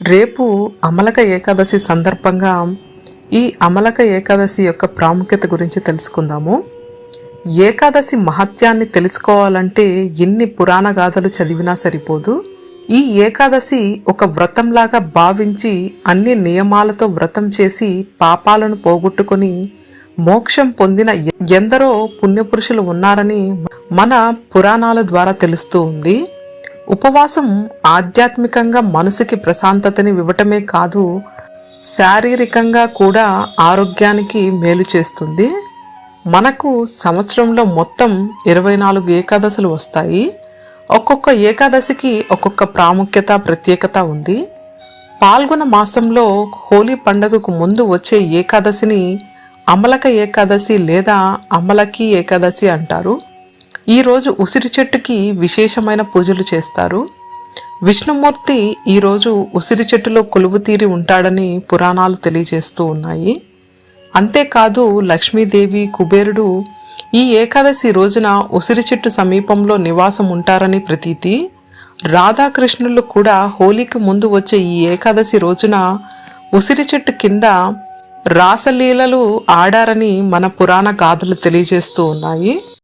రేపు అమలక ఏకాదశి సందర్భంగా ఈ అమలక ఏకాదశి యొక్క ప్రాముఖ్యత గురించి తెలుసుకుందాము. ఏకాదశి మహత్యాన్ని తెలుసుకోవాలంటే ఎన్ని పురాణ గాథలు చదివినా సరిపోదు. ఈ ఏకాదశి ఒక వ్రతంలాగా భావించి అన్ని నియమాలతో వ్రతం చేసి పాపాలను పోగొట్టుకొని మోక్షం పొందిన ఎందరో పుణ్యపురుషులు ఉన్నారని మన పురాణాల ద్వారా తెలుస్తూ ఉంది. ఉపవాసం ఆధ్యాత్మికంగా మనసుకి ప్రశాంతతని ఇవ్వటమే కాదు శారీరకంగా కూడా ఆరోగ్యానికి మేలు చేస్తుంది. మనకు సంవత్సరంలో మొత్తం ఇరవై నాలుగు ఏకాదశులు వస్తాయి. ఒక్కొక్క ఏకాదశికి ఒక్కొక్క ప్రాముఖ్యత ప్రత్యేకత ఉంది. పాల్గొన మాసంలో హోలీ పండుగకు ముందు వచ్చే ఏకాదశిని అమలక ఏకాదశి లేదా అమలకి ఏకాదశి అంటారు. ఈరోజు ఉసిరి చెట్టుకి విశేషమైన పూజలు చేస్తారు. విష్ణుమూర్తి ఈరోజు ఉసిరి చెట్టులో కొలువు తీరి ఉంటాడని పురాణాలు తెలియజేస్తూ ఉన్నాయి. అంతేకాదు లక్ష్మీదేవి కుబేరుడు ఈ ఏకాదశి రోజున ఉసిరి చెట్టు సమీపంలో నివాసం ఉంటారని ప్రతీతి. రాధాకృష్ణులు కూడా హోలీకి ముందు వచ్చే ఈ ఏకాదశి రోజున ఉసిరి చెట్టు కింద రాసలీలలు ఆడారని మన పురాణ గాథలు తెలియజేస్తూ ఉన్నాయి.